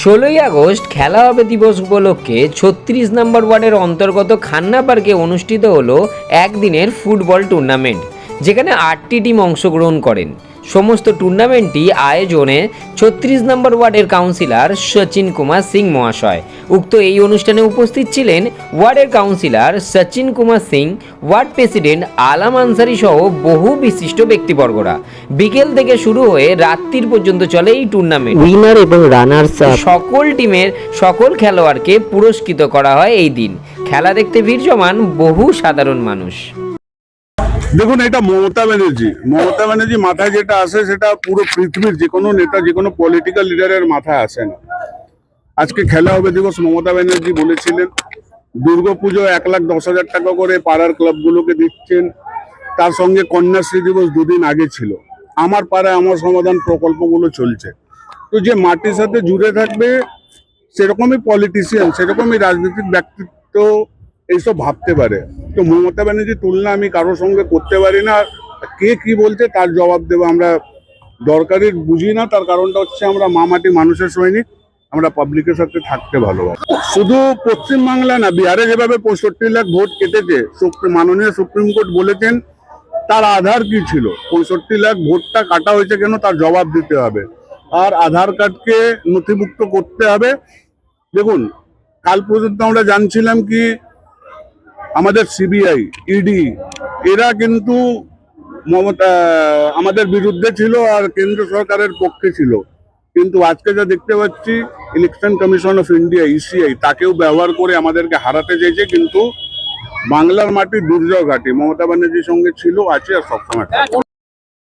ষোলোই আগস্ট খেলা হবে দিবস উপলক্ষে ছত্রিশ নম্বর ওয়ার্ডের অন্তর্গত খান্না পার্কে অনুষ্ঠিত হলো একদিনের ফুটবল টুর্নামেন্ট, যেখানে আটটি টিম অংশগ্রহণ করেন। সমস্ত টুর্নামেন্টটি আয়োজনে ছত্রিশ নম্বর ওয়ার্ডের কাউন্সিলর সচিন কুমার সিং মহাশয়। উক্ত এই অনুষ্ঠানে উপস্থিত ছিলেন ওয়ার্ডের councillor Sachin Kumar Singh ward president Alam Ansari সহ বহু বিশিষ্ট ব্যক্তিবর্গরা। বিকেল থেকে শুরু হয়ে রাত্রির পর্যন্ত চলে এই টুর্নামেন্ট। উইনার এবং রানার্স সকল টিমের সকল খেলোয়াড়কে পুরস্কৃত করা হয় এই দিন। খেলা দেখতে ভিড় জমান বহু সাধারণ মানুষ। দেখুন, এটা মমতা ব্যানার্জি। মমতা ব্যানার্জি মাথায় যেটা আসে, সেটা পুরো পৃথিবীর যে কোনো নেতা, যে কোনো পলিটিক্যাল লিডারের মাথায় আসে না। আজকে খেলা হবে দিবস, মমতা ব্যানার্জি বলেছিলেন দুর্গাপুজো এক লাখ দশ হাজার টাকা করে পাড়ার ক্লাবগুলোকে দিচ্ছেন। তার সঙ্গে কন্যাশ্রী দিবস দুদিন আগে ছিল। আমার পাড়ায় আমার সমাধান প্রকল্পগুলো চলছে। তো যে মাটির সাথে জুড়ে থাকবে, সেরকমই পলিটিশিয়ান সেরকমই রাজনৈতিক ব্যক্তিত্ব, এইসব ভাবতে পারে। তো মমতা ব্যানার্জির তুলনা আমি কারোর সঙ্গে করতে পারি না। কে কি বলছে তার জবাব দেবো আমরা দরকারি বুঝি না, তার কারণটা হচ্ছে আমরা মা মাটি মানুষের সৈনিক, আমরা পাবলিকের সাথে থাকতে ভালোবাসি। শুধু পশ্চিমবাংলা না, বিহারে যেভাবে পঁয়ষট্টি লাখ ভোট কেটেছে মাননীয় সুপ্রিম কোর্ট বলেছেন, তার আধার কি ছিল? পঁয়ষট্টি লাখ ভোটটা কাটা হয়েছে কেন? তার জবাব দিতে হবে। আর আধার কার্ডকে নথিভুক্ত করতে হবে। দেখুন, কাল পর্যন্ত আমরা জানছিলাম কি আমাদের সিবিআই ইডি এরা কিন্তু মমতা, আমাদের বিরুদ্ধে ছিল আর কেন্দ্র সরকারের পক্ষে ছিল কিন্তু আজকে যা দেখতে পাচ্ছি election commission of India ECI তাকেও ব্যবহার করে আমাদেরকে হারাতে চাইছে কিন্তু বাংলার মাটি দুর্যোগ ঘাটি মমতা ব্যানার্জির সঙ্গে ছিল, আছে আর সবসময়।